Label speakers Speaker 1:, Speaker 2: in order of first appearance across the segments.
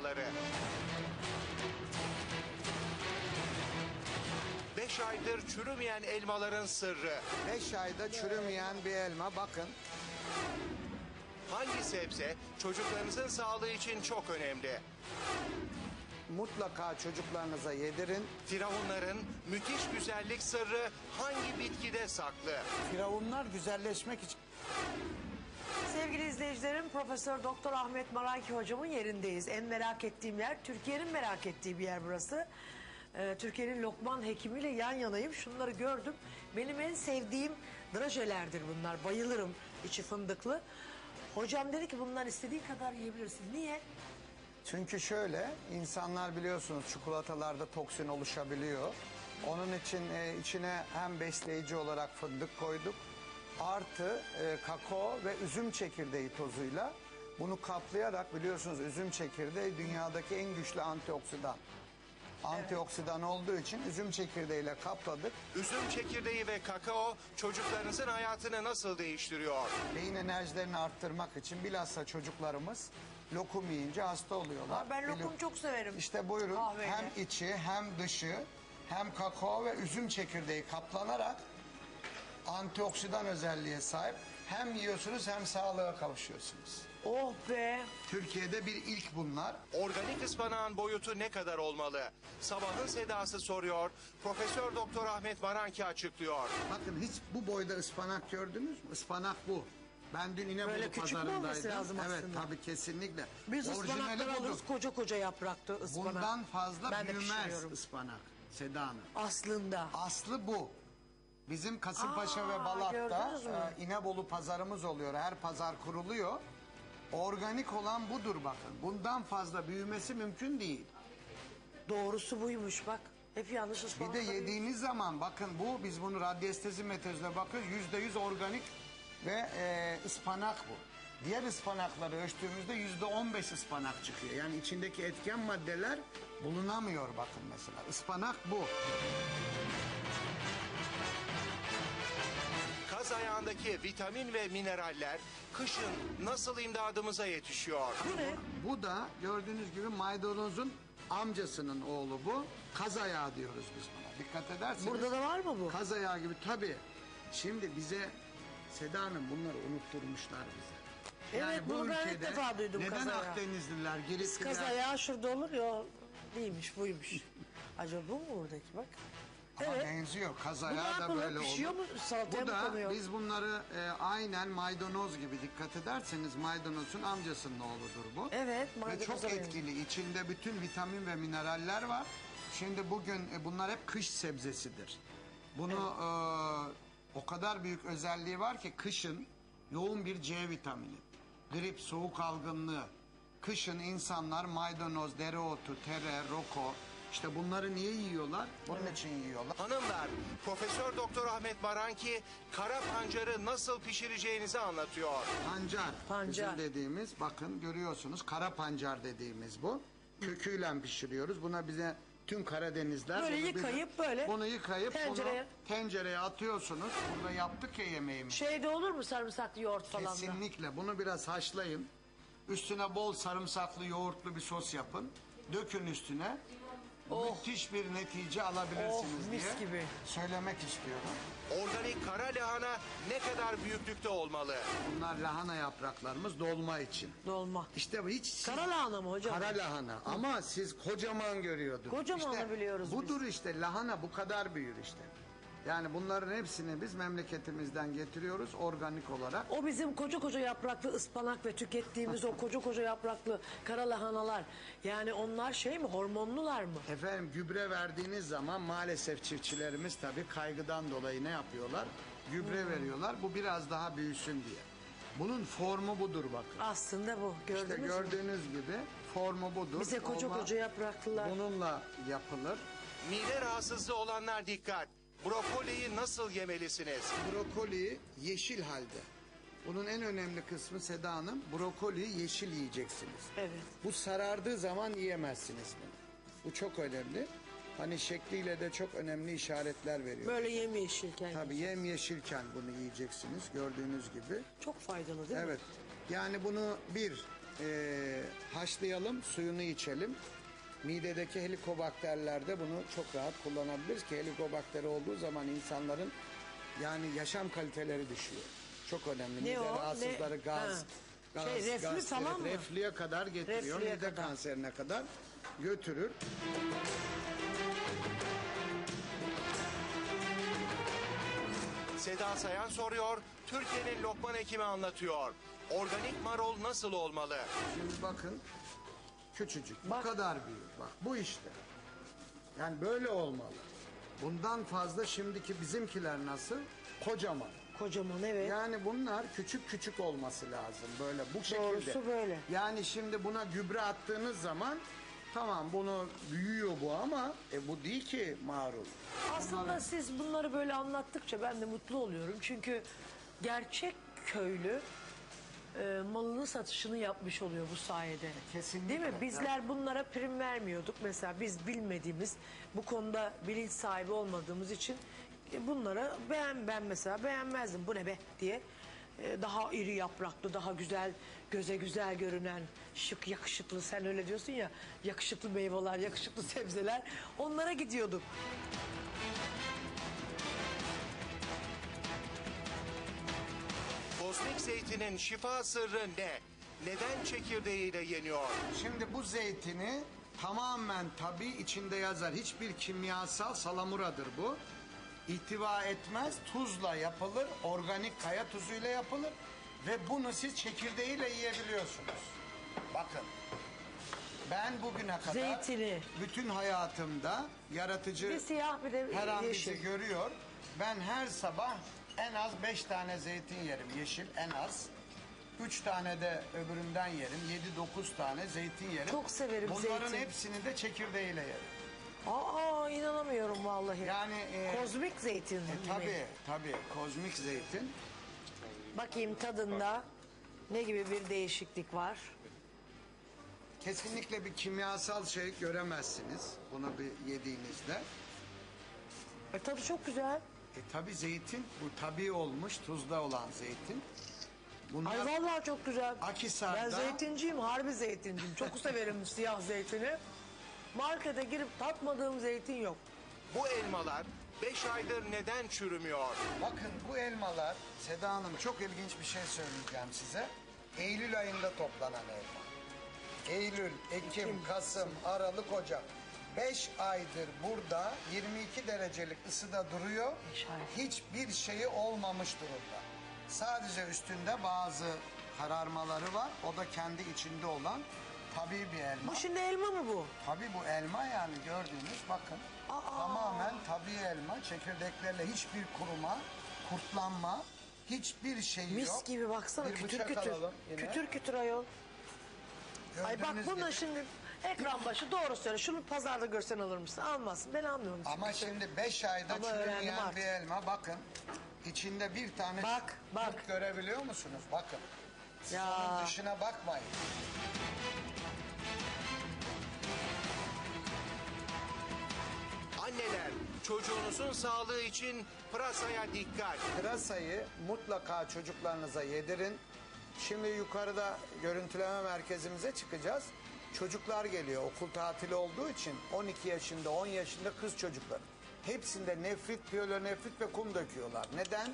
Speaker 1: elmaları. Beş aydır çürümeyen elmaların sırrı.
Speaker 2: 5 ayda çürümeyen bir elma bakın.
Speaker 1: Hangi sebze çocuklarınızın sağlığı için çok önemli?
Speaker 2: Mutlaka çocuklarınıza yedirin.
Speaker 1: Firavunların müthiş güzellik sırrı hangi bitkide saklı?
Speaker 2: Firavunlar güzelleşmek için
Speaker 3: Sevgili izleyicilerim Profesör Doktor Ahmet Maraki hocamın yerindeyiz. En merak ettiğim yer Türkiye'nin merak ettiği bir yer burası. Ee, Türkiye'nin Lokman hekimiyle yan yanayım. Şunları gördüm. Benim en sevdiğim drajelerdir bunlar. Bayılırım içi fındıklı. Hocam dedi ki bundan istediğin kadar yiyebilirsin. Niye?
Speaker 2: Çünkü şöyle insanlar biliyorsunuz çikolatalarda toksin oluşabiliyor. Onun için e, içine hem besleyici olarak fındık koyduk. Artı e, kakao ve üzüm çekirdeği tozuyla bunu kaplayarak biliyorsunuz üzüm çekirdeği dünyadaki en güçlü antioksidan. Antioksidan olduğu için üzüm çekirdeğiyle kapladık.
Speaker 1: Üzüm çekirdeği ve kakao çocuklarınızın hayatını nasıl değiştiriyor?
Speaker 2: Beyin enerjilerini arttırmak için bilhassa çocuklarımız lokum yiyince hasta oluyorlar.
Speaker 3: Aa, ben lokum
Speaker 2: Bir-
Speaker 3: çok severim.
Speaker 2: İşte buyurun
Speaker 3: Kahveyle.
Speaker 2: hem içi hem dışı hem kakao ve üzüm çekirdeği kaplanarak antioksidan özelliğe sahip. Hem yiyorsunuz hem sağlığa kavuşuyorsunuz.
Speaker 3: Oh be.
Speaker 2: Türkiye'de bir ilk bunlar.
Speaker 1: Organik ıspanağın boyutu ne kadar olmalı? Sabahın sedası soruyor. Profesör Doktor Ahmet Maranki açıklıyor.
Speaker 2: Bakın hiç bu boyda ıspanak gördünüz mü? Ispanak bu. Ben dün İnebolu
Speaker 3: Böyle küçük mü olması
Speaker 2: pazarındaydım.
Speaker 3: lazım
Speaker 2: evet
Speaker 3: aslında?
Speaker 2: tabii kesinlikle.
Speaker 3: Biz
Speaker 2: Orijinali
Speaker 3: ıspanakları
Speaker 2: budur.
Speaker 3: alırız koca koca yapraklı ıspanak.
Speaker 2: Bundan fazla
Speaker 3: Ben de
Speaker 2: büyümez
Speaker 3: pişiriyorum.
Speaker 2: ıspanak Seda Hanım.
Speaker 3: Aslında.
Speaker 2: Aslı bu. Bizim Kasımpaşa
Speaker 3: Aa,
Speaker 2: ve Balat'ta
Speaker 3: gördünüz mü?
Speaker 2: e, İnebolu pazarımız oluyor. Her pazar kuruluyor. Organik olan budur bakın. Bundan fazla büyümesi mümkün değil.
Speaker 3: Doğrusu buymuş bak. Hep yanlış
Speaker 2: Bir de yediğiniz zaman bakın bu biz bunu radyestezi metoduyla bakıyoruz. Yüzde yüz organik ve e, ıspanak bu. Diğer ıspanakları ölçtüğümüzde yüzde on beş ıspanak çıkıyor. Yani içindeki etken maddeler bulunamıyor bakın mesela. Ispanak bu.
Speaker 1: Kaz ayağındaki vitamin ve mineraller kışın nasıl imdadımıza yetişiyor?
Speaker 3: Bu ne?
Speaker 2: Bu da gördüğünüz gibi maydanozun amcasının oğlu bu. Kaz ayağı diyoruz biz buna. Dikkat ederseniz.
Speaker 3: Burada da var mı bu?
Speaker 2: Kaz ayağı gibi tabii. Şimdi bize Seda Hanım bunları unutturmuşlar bize.
Speaker 3: Evet, bunu ben ilk defa duydum
Speaker 2: Neden
Speaker 3: kaz ayağı.
Speaker 2: Akdenizliler gelip
Speaker 3: Kaz ayağı şurada olur ya. Değilmiş buymuş. Acaba bu mu buradaki bak?
Speaker 2: Ama
Speaker 3: Evet.
Speaker 2: benziyor. Kaz
Speaker 3: Bu ne
Speaker 2: ayağı da
Speaker 3: yapılır?
Speaker 2: böyle olur.
Speaker 3: Pişiyor mu? Salataya
Speaker 2: Bu
Speaker 3: mı
Speaker 2: da
Speaker 3: konuyor?
Speaker 2: biz bunları e, aynen maydanoz gibi dikkat ederseniz maydanozun amcasının oğludur bu.
Speaker 3: Evet,
Speaker 2: Ve çok
Speaker 3: benziyor.
Speaker 2: etkili. İçinde bütün vitamin ve mineraller var. Şimdi bugün e, bunlar hep kış sebzesidir. Bunu e, o kadar büyük özelliği var ki kışın yoğun bir C vitamini. Grip, soğuk algınlığı. Kışın insanlar maydanoz, dereotu, tere, roko işte bunları niye yiyorlar? Bunun için yiyorlar.
Speaker 1: Hanımlar, Profesör Doktor Ahmet Maranki kara pancarı nasıl pişireceğinizi anlatıyor.
Speaker 2: Pancar,
Speaker 3: Pancar.
Speaker 2: bizim dediğimiz bakın görüyorsunuz kara pancar dediğimiz bu. Köküyle pişiriyoruz. Buna bize tüm Karadenizler
Speaker 3: Böyle
Speaker 2: bunu
Speaker 3: yıkayıp böyle
Speaker 2: bunu yıkayıp
Speaker 3: tencereye-
Speaker 2: bunu tencereye atıyorsunuz. Burada yaptık ya yemeğimizi.
Speaker 3: Şeyde olur mu sarımsaklı yoğurt falan da?
Speaker 2: Kesinlikle bunu biraz haşlayın. Üstüne bol sarımsaklı yoğurtlu bir sos yapın. Dökün üstüne. Müthiş bir netice alabilirsiniz
Speaker 3: Oh, mis
Speaker 2: diye
Speaker 3: gibi.
Speaker 2: söylemek istiyorum.
Speaker 1: Organik kara lahana ne kadar büyüklükte olmalı?
Speaker 2: Bunlar lahana yapraklarımız dolma için.
Speaker 3: Dolma.
Speaker 2: İşte bu hiç
Speaker 3: Kara lahana mı hocam?
Speaker 2: Kara lahana ama siz kocaman görüyordunuz.
Speaker 3: Kocamanı
Speaker 2: İşte
Speaker 3: biliyoruz
Speaker 2: Budur işte lahana bu kadar büyür işte. Yani bunların hepsini biz memleketimizden getiriyoruz organik olarak.
Speaker 3: O bizim koca koca yapraklı ıspanak ve tükettiğimiz o koca koca yapraklı kara lahanalar. Yani onlar şey mi hormonlular mı?
Speaker 2: Efendim gübre verdiğiniz zaman maalesef çiftçilerimiz tabii kaygıdan dolayı ne yapıyorlar? Gübre
Speaker 3: Hmm.
Speaker 2: veriyorlar bu biraz daha büyüsün diye. Bunun formu budur bakın.
Speaker 3: Aslında bu. Gördünüz
Speaker 2: İşte
Speaker 3: mü?
Speaker 2: gördüğünüz gibi formu budur.
Speaker 3: Bize koca
Speaker 2: Ama
Speaker 3: koca yapraklılar.
Speaker 2: Bununla yapılır.
Speaker 1: Mide rahatsızlığı olanlar dikkat. Brokoliyi nasıl yemelisiniz?
Speaker 2: Brokoli yeşil halde. Bunun en önemli kısmı Seda Hanım, brokoli yeşil yiyeceksiniz.
Speaker 3: Evet.
Speaker 2: Bu sarardığı zaman yiyemezsiniz bunu. Bu çok önemli. Hani şekliyle de çok önemli işaretler veriyor.
Speaker 3: Böyle yemyeşilken.
Speaker 2: Tabii yem yeşilken bunu yiyeceksiniz gördüğünüz gibi.
Speaker 3: Çok faydalı değil mi?
Speaker 2: Evet. Yani bunu bir e, haşlayalım, suyunu içelim. Midedeki helikobakterlerde bunu çok rahat kullanabiliriz ki helikobakter olduğu zaman insanların yani yaşam kaliteleri düşüyor. Çok önemli. Mide
Speaker 3: o?
Speaker 2: rahatsızlıkları,
Speaker 3: Ne?
Speaker 2: gaz,
Speaker 3: Ha.
Speaker 2: gaz,
Speaker 3: Şey, reflü
Speaker 2: gastrit,
Speaker 3: falan mı?
Speaker 2: reflüye kadar getiriyor.
Speaker 3: Reflüye
Speaker 2: Mide
Speaker 3: kadar.
Speaker 2: kanserine kadar götürür.
Speaker 1: Seda Sayan soruyor, Türkiye'nin Lokman hekimi anlatıyor. Organik marul nasıl olmalı?
Speaker 2: Şimdi bakın küçücük
Speaker 3: Bak.
Speaker 2: bu kadar büyük bak bu işte. Yani böyle olmalı. Bundan fazla şimdiki bizimkiler nasıl? Kocaman.
Speaker 3: Kocaman evet.
Speaker 2: Yani bunlar küçük küçük olması lazım böyle bu şekilde.
Speaker 3: Doğrusu böyle.
Speaker 2: Yani şimdi buna gübre attığınız zaman tamam bunu büyüyor bu ama e, bu değil ki marul.
Speaker 3: Aslında siz bunları böyle anlattıkça ben de mutlu oluyorum. Çünkü gerçek köylü e, malını satışını yapmış oluyor bu sayede.
Speaker 2: Kesinlikle.
Speaker 3: Değil mi? Bizler bunlara prim vermiyorduk. Mesela biz bilmediğimiz, bu konuda bilinç sahibi olmadığımız için e, bunlara beğen ben mesela beğenmezdim. Bu ne be diye. E, daha iri yapraklı, daha güzel, göze güzel görünen, şık, yakışıklı. Sen öyle diyorsun ya, yakışıklı meyveler, yakışıklı sebzeler. Onlara gidiyorduk.
Speaker 1: Kozmik zeytinin şifa sırrı ne? Neden çekirdeğiyle yeniyor?
Speaker 2: Şimdi bu zeytini tamamen tabi içinde yazar. Hiçbir kimyasal salamuradır bu. İhtiva etmez. Tuzla yapılır. Organik kaya tuzuyla yapılır. Ve bunu siz çekirdeğiyle yiyebiliyorsunuz. Bakın. Ben bugüne kadar
Speaker 3: Zeytini.
Speaker 2: bütün hayatımda yaratıcı
Speaker 3: Bir siyah bir de
Speaker 2: her an
Speaker 3: yeşil.
Speaker 2: bizi görüyor. Ben her sabah en az beş tane zeytin yerim yeşil en az. Üç tane de öbüründen yerim. Yedi dokuz tane zeytin yerim.
Speaker 3: Çok severim
Speaker 2: Bunların
Speaker 3: zeytin.
Speaker 2: hepsini de çekirdeğiyle yerim.
Speaker 3: Aa inanamıyorum vallahi.
Speaker 2: Yani e,
Speaker 3: Kozmik zeytin
Speaker 2: e, tabii tabii kozmik zeytin.
Speaker 3: Bakayım tadında ne gibi bir değişiklik var.
Speaker 2: Kesinlikle bir kimyasal şey göremezsiniz bunu bir yediğinizde.
Speaker 3: E, tadı çok güzel.
Speaker 2: E tabii zeytin bu tabii olmuş tuzda olan zeytin. Bunlar
Speaker 3: Ay vallahi çok güzel.
Speaker 2: Akhisar'da-
Speaker 3: Ben zeytinciyim, harbi zeytinciyim. Çok severim siyah zeytini. Markete girip tatmadığım zeytin yok.
Speaker 1: Bu elmalar 5 aydır neden çürümüyor?
Speaker 2: Bakın bu elmalar Seda Hanım çok ilginç bir şey söyleyeceğim size. Eylül ayında toplanan elma. Eylül, Ekim, Kasım, Aralık, Ocak. 5 aydır burada 22 derecelik ısıda duruyor. Hiçbir şeyi olmamış durumda. Sadece üstünde bazı kararmaları var. O da kendi içinde olan tabii bir elma.
Speaker 3: Bu şimdi elma mı bu?
Speaker 2: Tabii bu elma yani gördüğünüz bakın.
Speaker 3: Aa!
Speaker 2: Tamamen tabii elma. Çekirdeklerle hiçbir kuruma, kurtlanma, hiçbir şey yok.
Speaker 3: Mis gibi baksana
Speaker 2: Bir
Speaker 3: kütür
Speaker 2: bıçak
Speaker 3: kütür.
Speaker 2: alalım yine.
Speaker 3: Kütür kütür ayol. Ay bak
Speaker 2: Gördüğünüz gibi.
Speaker 3: şimdi ekran başı doğru söyle. Şunu pazarda görsen alır mısın? Almazsın. Ben almıyorum.
Speaker 2: Ama
Speaker 3: çünkü.
Speaker 2: şimdi 5 ayda
Speaker 3: Ama öğrendim artık.
Speaker 2: bir elma bakın. içinde bir tane
Speaker 3: Bak, bak.
Speaker 2: kurt görebiliyor musunuz? Bakın.
Speaker 3: Ya.
Speaker 2: onun dışına bakmayın.
Speaker 1: Anneler çocuğunuzun sağlığı için pırasaya dikkat.
Speaker 2: Pırasayı mutlaka çocuklarınıza yedirin. Şimdi yukarıda görüntüleme merkezimize çıkacağız. Çocuklar geliyor okul tatili olduğu için 12 yaşında 10 yaşında kız çocuklar. Hepsinde nefrit, piyelonefrit ve kum döküyorlar. Neden?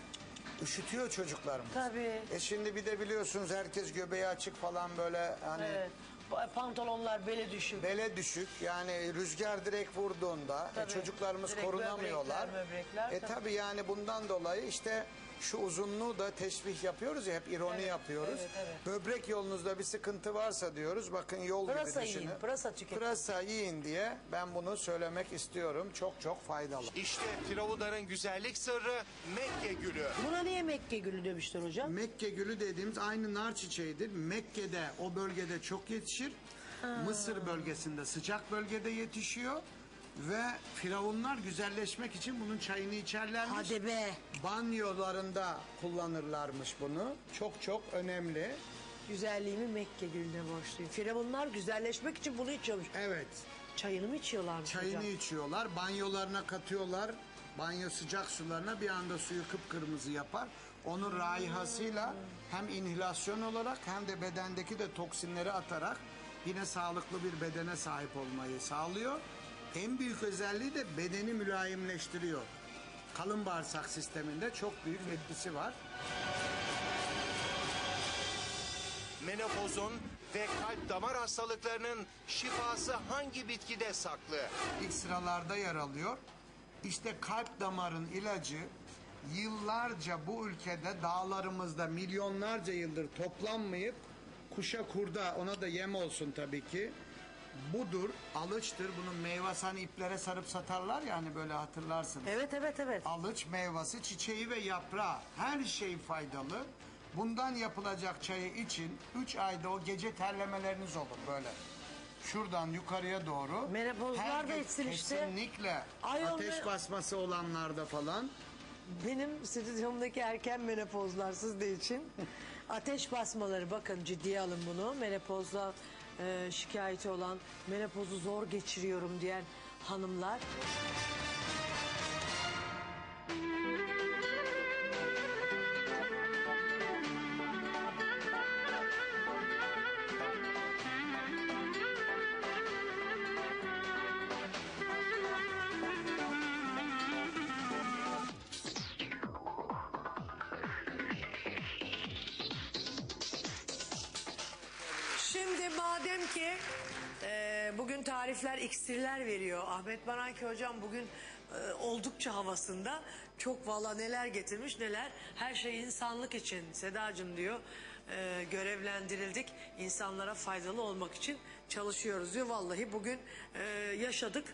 Speaker 2: Üşütüyor çocuklarımız.
Speaker 3: Tabii.
Speaker 2: E şimdi bir de biliyorsunuz herkes göbeği açık falan böyle hani
Speaker 3: Evet. Pa- Pantolonlar bele düşük.
Speaker 2: bele düşük yani rüzgar direkt vurduğunda e,
Speaker 3: Tabii.
Speaker 2: çocuklarımız
Speaker 3: Direkt
Speaker 2: korunamıyorlar.
Speaker 3: böbrekler, böbrekler,
Speaker 2: e
Speaker 3: tabii.
Speaker 2: tabi yani bundan dolayı işte şu uzunluğu da teşbih yapıyoruz ya hep ironi
Speaker 3: Evet,
Speaker 2: yapıyoruz.
Speaker 3: evet, evet.
Speaker 2: Böbrek yolunuzda bir sıkıntı varsa diyoruz bakın yol
Speaker 3: Pırasa
Speaker 2: gibi düşünün.
Speaker 3: yiyin, pırasa tüketin.
Speaker 2: Pırasa yiyin diye ben bunu söylemek istiyorum. Çok çok faydalı.
Speaker 1: İşte Firavunların güzellik sırrı Mekke gülü.
Speaker 3: Buna niye Mekke gülü demişler hocam?
Speaker 2: Mekke gülü dediğimiz aynı nar çiçeğidir. Mekke'de o bölgede çok yetişir. Mısır bölgesinde sıcak bölgede yetişiyor. Ve firavunlar güzelleşmek için bunun çayını içerlermiş.
Speaker 3: Hadi be.
Speaker 2: Banyolarında kullanırlarmış bunu. Çok çok önemli.
Speaker 3: Güzelliğimi Mekke gülüne borçluyum. Firavunlar güzelleşmek için bunu içiyormuş.
Speaker 2: Evet.
Speaker 3: Çayını mı içiyorlarmış
Speaker 2: Çayını
Speaker 3: hocam?
Speaker 2: içiyorlar. Banyolarına katıyorlar. Banyo sıcak sularına bir anda suyu kıpkırmızı yapar. Onun raihasıyla hem inhilasyon olarak hem de bedendeki de toksinleri atarak yine sağlıklı bir bedene sahip olmayı sağlıyor. En büyük özelliği de bedeni mülayimleştiriyor. Kalın bağırsak sisteminde çok büyük etkisi var.
Speaker 1: Menopozun ve kalp damar hastalıklarının şifası hangi bitkide saklı?
Speaker 2: ilk sıralarda yer alıyor. İşte kalp damarın ilacı yıllarca bu ülkede dağlarımızda milyonlarca yıldır toplanmayıp kuşa kurda ona da yem olsun tabii ki. Budur, alıçtır. Bunun meyvesi hani iplere sarıp satarlar ya hani böyle hatırlarsın.
Speaker 3: Evet evet evet.
Speaker 2: Alıç meyvesi, çiçeği ve yaprağı her şey faydalı. Bundan yapılacak çayı için 3 ayda o gece terlemeleriniz olur böyle. Şuradan yukarıya doğru.
Speaker 3: Menopozlar da içsin işte.
Speaker 2: Kesinlikle.
Speaker 3: Ay,
Speaker 2: Ateş basması olanlarda falan.
Speaker 3: Benim stüdyomdaki erken menopozlar sizde için ateş basmaları bakın ciddiye alın bunu. Menopozla e, şikayeti olan menopozu zor geçiriyorum diyen hanımlar. Ki e, bugün tarifler iksirler veriyor. Ahmet Baranki hocam bugün e, oldukça havasında. Çok valla neler getirmiş neler. Her şey insanlık için Sedacığım diyor. e, görevlendirildik. İnsanlara faydalı olmak için çalışıyoruz diyor. Vallahi bugün e, yaşadık.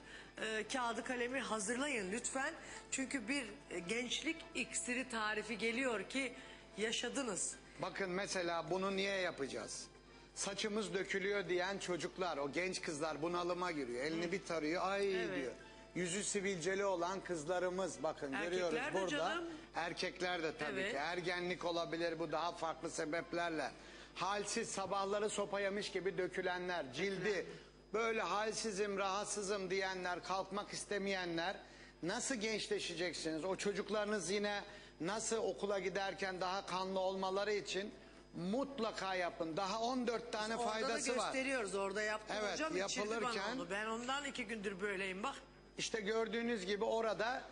Speaker 3: E, kağıdı kalemi hazırlayın lütfen. Çünkü bir gençlik iksiri tarifi geliyor ki yaşadınız.
Speaker 2: Bakın mesela bunu niye yapacağız? Saçımız dökülüyor diyen çocuklar, o genç kızlar bunalıma giriyor. Elini bir tarıyor, ay
Speaker 3: Evet.
Speaker 2: diyor. Yüzü sivilceli olan kızlarımız bakın
Speaker 3: Erkekler
Speaker 2: görüyoruz
Speaker 3: de
Speaker 2: burada.
Speaker 3: canım.
Speaker 2: Erkekler de tabii
Speaker 3: Evet.
Speaker 2: ki. Ergenlik olabilir bu daha farklı sebeplerle. Halsiz sabahları sopa yemiş gibi dökülenler, cildi böyle halsizim, rahatsızım diyenler, kalkmak istemeyenler nasıl gençleşeceksiniz? O çocuklarınız yine nasıl okula giderken daha kanlı olmaları için mutlaka yapın. Daha 14 tane
Speaker 3: Orada da
Speaker 2: faydası var.
Speaker 3: gösteriyoruz. Orada yaptım
Speaker 2: Evet,
Speaker 3: hocam.
Speaker 2: yapılırken-
Speaker 3: onu. Ben ondan iki gündür böyleyim bak.
Speaker 2: İşte gördüğünüz gibi orada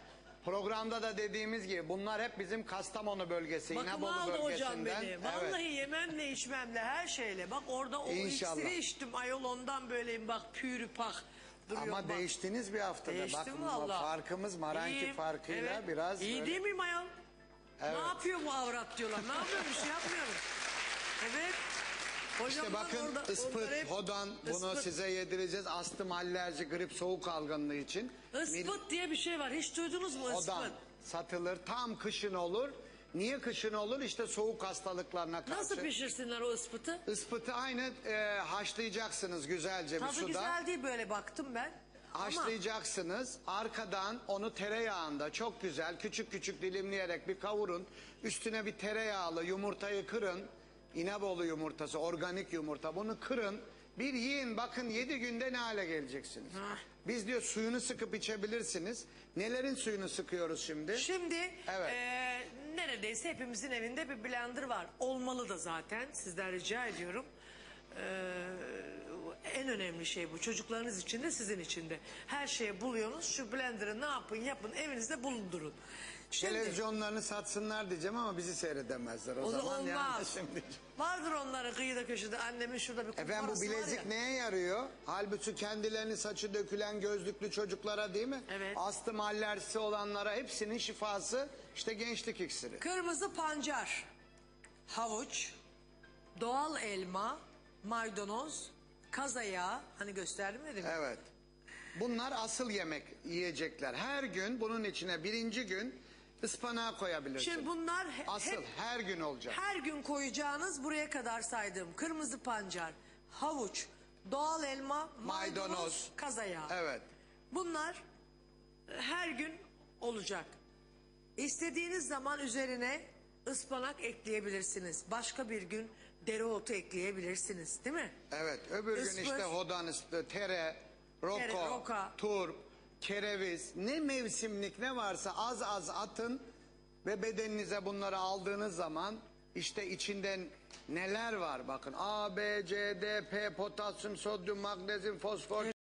Speaker 2: programda da dediğimiz gibi bunlar hep bizim Kastamonu bölgesi,
Speaker 3: Bakıma
Speaker 2: İnebolu
Speaker 3: aldı hocam
Speaker 2: bölgesinden.
Speaker 3: beni. Vallahi yememle içmemle her şeyle. Bak orada o
Speaker 2: İnşallah.
Speaker 3: iksiri içtim. Ayol ondan böyleyim bak pürü pak. Duruyorum
Speaker 2: Ama
Speaker 3: bak.
Speaker 2: değiştiniz bir haftada.
Speaker 3: Değiştim
Speaker 2: Bak
Speaker 3: valla.
Speaker 2: farkımız Maranki
Speaker 3: İyiyim,
Speaker 2: farkıyla
Speaker 3: evet.
Speaker 2: biraz
Speaker 3: İyi
Speaker 2: böyle-
Speaker 3: değil miyim ayol?
Speaker 2: Evet.
Speaker 3: Ne yapıyor bu avrat diyorlar. Ne yapıyorum bir şey yapmıyorum. Evet.
Speaker 2: İşte
Speaker 3: Hocamlar
Speaker 2: bakın
Speaker 3: orada-
Speaker 2: ıspıt,
Speaker 3: hep-
Speaker 2: hodan bunu
Speaker 3: Ispıt.
Speaker 2: size yedireceğiz. Astım, alerji, grip, soğuk algınlığı için.
Speaker 3: Ispıt diye bir şey var. Hiç duydunuz mu
Speaker 2: Hodan
Speaker 3: ıspıt?
Speaker 2: satılır. Tam kışın olur. Niye kışın olur? İşte soğuk hastalıklarına karşı.
Speaker 3: Nasıl pişirsinler o ıspıtı?
Speaker 2: Ispıtı aynı e, haşlayacaksınız güzelce bir
Speaker 3: Tadı
Speaker 2: suda.
Speaker 3: güzel değil böyle baktım ben. Ama
Speaker 2: Haşlayacaksınız. Arkadan onu tereyağında çok güzel küçük küçük dilimleyerek bir kavurun. Üstüne bir tereyağlı yumurtayı kırın. İnebolu yumurtası, organik yumurta. Bunu kırın. Bir yiyin bakın yedi günde ne hale geleceksiniz. Biz diyor suyunu sıkıp içebilirsiniz. Nelerin suyunu sıkıyoruz şimdi?
Speaker 3: Şimdi
Speaker 2: Evet.
Speaker 3: eee, neredeyse hepimizin evinde bir blender var. Olmalı da zaten. Sizden rica ediyorum. Eee, en önemli şey bu. Çocuklarınız için de sizin için de. Her şeye buluyorsunuz. Şu blender'ı ne yapın yapın evinizde bulundurun. Şimdi,
Speaker 2: Televizyonlarını satsınlar diyeceğim ama bizi seyredemezler o,
Speaker 3: o
Speaker 2: zaman.
Speaker 3: zaman
Speaker 2: Yani
Speaker 3: olmaz.
Speaker 2: şimdi.
Speaker 3: Vardır onların kıyıda köşede annemin şurada bir
Speaker 2: Efendim bu bilezik
Speaker 3: ya.
Speaker 2: neye yarıyor? Halbuki kendilerini saçı dökülen gözlüklü çocuklara değil mi?
Speaker 3: Evet.
Speaker 2: Astım alerjisi olanlara hepsinin şifası işte gençlik iksiri.
Speaker 3: Kırmızı pancar, havuç, doğal elma, maydanoz, kaza yağı. Hani gösterdim dedim.
Speaker 2: Evet. Bunlar asıl yemek yiyecekler. Her gün bunun içine birinci gün ıspanağı koyabilirsin.
Speaker 3: Şimdi bunlar he-
Speaker 2: asıl
Speaker 3: hep
Speaker 2: her gün olacak.
Speaker 3: her gün koyacağınız buraya kadar saydığım kırmızı pancar, havuç, doğal elma, maydanoz,
Speaker 2: Maydanoz.
Speaker 3: kaza yağı.
Speaker 2: Evet.
Speaker 3: Bunlar her gün olacak. İstediğiniz zaman üzerine ıspanak ekleyebilirsiniz. Başka bir gün dereotu ekleyebilirsiniz değil mi?
Speaker 2: Evet. Öbür gün
Speaker 3: Ispır.
Speaker 2: işte hodan tere, roko,
Speaker 3: Tere, roka.
Speaker 2: turp, kereviz ne mevsimlik ne varsa az az atın ve bedeninize bunları aldığınız zaman işte içinden neler var? Bakın A, B, C, D, P, potasyum, sodyum, magnezyum, fosfor,